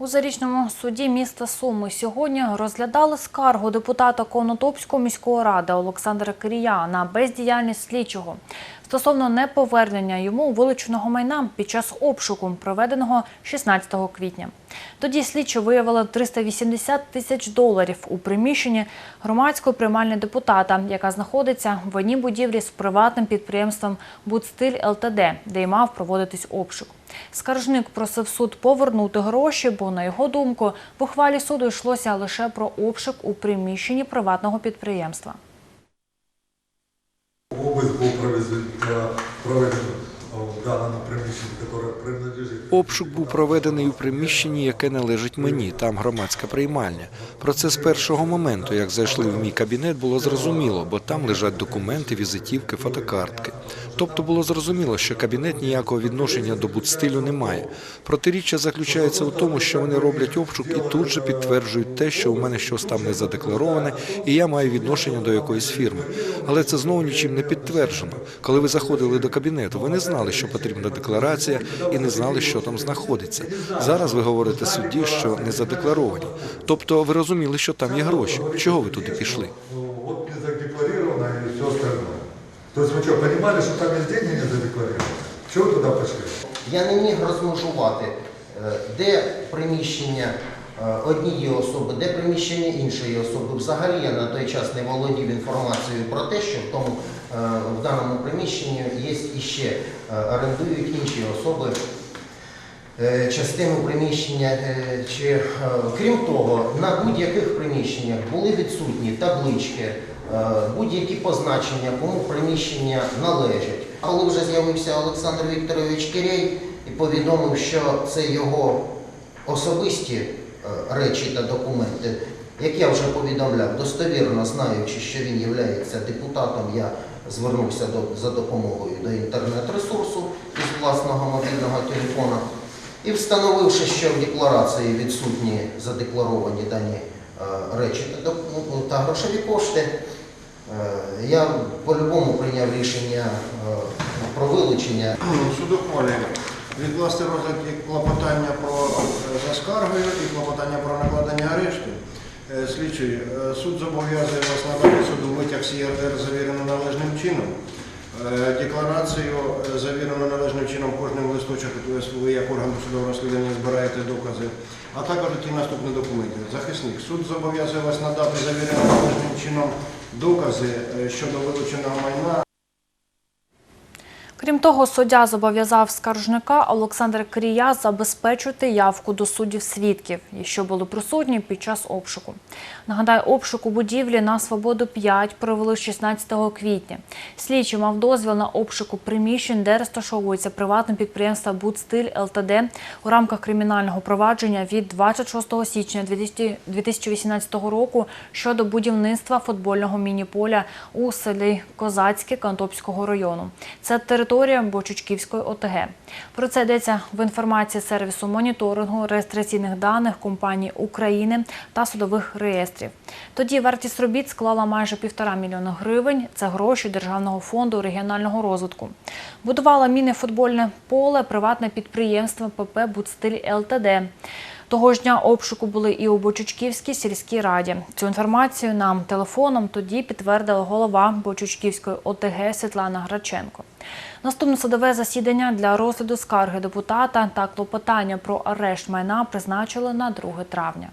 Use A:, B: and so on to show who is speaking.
A: У зарічному суді міста Суми сьогодні розглядали скаргу депутата Конотопської міської ради Олександра Кирія на бездіяльність слідчого стосовно неповернення йому вилученого майна під час обшуку, проведеного 16 квітня. Тоді слідчі виявили 380 тисяч доларів у приміщенні громадської приймальні депутата, яка знаходиться в одній будівлі з приватним підприємством Будстиль ЛТД, де й мав проводитись обшук. Скаржник просив суд повернути гроші, бо, на його думку, в ухвалі суду йшлося лише про обшук у приміщенні приватного підприємства.
B: Обыск був проведений, проведено в даному приміщенні, яке принадлежить.
C: Обшук був проведений у приміщенні, яке належить мені. Там громадська приймальня. Про це з першого моменту, як зайшли в мій кабінет, було зрозуміло, бо там лежать документи, візитівки, фотокартки. Тобто було зрозуміло, що кабінет ніякого відношення до будстилю не має. Протиріччя заключається у тому, що вони роблять обшук і тут же підтверджують те, що у мене щось там не задеклароване, і я маю відношення до якоїсь фірми Але це знову нічим не підтверджено. Коли ви заходили до кабінету, ви не знали, що потрібна декларація, і не знали, що там знаходиться. Зараз ви говорите судді, що не задекларовані. Тобто ви розуміли, що там є гроші. Чого ви туди пішли?
B: Ну, вот не задекларировано и все остальное. То есть вы что, понимали, что там есть деньги не задекларированы? Чего вы туда пошли?
D: Я не міг розмежувати, е, де приміщення е, однієї особи, де приміщення іншої особи. Взагалі я на той час не володів інформацією про те, що в тому е, в даному приміщенні є іще е, орендують інші особи. е, Частину приміщення е, чи е, крім того, на будь-яких приміщеннях були відсутні таблички, е, будь-які позначення, кому приміщення належать. Коли вже з'явився Олександр Вікторович Кирей і повідомив, що це його особисті е, речі та документи, як я вже повідомляв, достовірно знаючи, що він є депутатом, я звернувся до, за допомогою до інтернет-ресурсу із власного мобільного телефона. І встановивши, що в декларації відсутні задекларовані дані е, речі та, ну, грошові кошти, е, я по-любому прийняв рішення е, про вилучення
E: Суд ухвалює відкласти розгляд і клопотання про за скаргою і клопотання про накладення арешту. Е, Слідчий, е, суд зобов'язує вас надати суду витяг з ЄРДР завірено належним чином. Е, Декларацію завірено належним чином кожним листочок, ви як орган судового розслідування збираєте докази, а також ті наступні документи. Захисник, суд зобов'язує вас надати завірено належним чином докази щодо вилученого майна.
A: Крім того, суддя зобов'язав скаржника Олександра Кирія забезпечити явку до суддів свідків, що були присутні під час обшуку. Нагадаю, обшук у будівлі на Свободу 5 провели 16 квітня. Слідчий мав дозвіл на обшуку приміщень, де розташовується приватне підприємство Будстиль ЛТД у рамках кримінального провадження від 26 січня 2018 року щодо будівництва футбольного міні-поля у селі Козацьке Кантопського району. Це територія Бочучківської ОТГ. Про це йдеться в інформації сервісу моніторингу реєстраційних даних компаній України та судових реєстрів. Тоді вартість робіт склала майже півтора мільйона гривень. Це гроші Державного фонду регіонального розвитку. Будувала міні-футбольне поле приватне підприємство ПП Будстиль ЛТД. Того ж дня обшуку були і у Бочучківській сільській раді. Цю інформацію нам телефоном тоді підтвердила голова Бочучківської ОТГ Світлана Граченко. Наступне судове засідання для розгляду скарги депутата та клопотання про арешт майна призначили на 2 травня.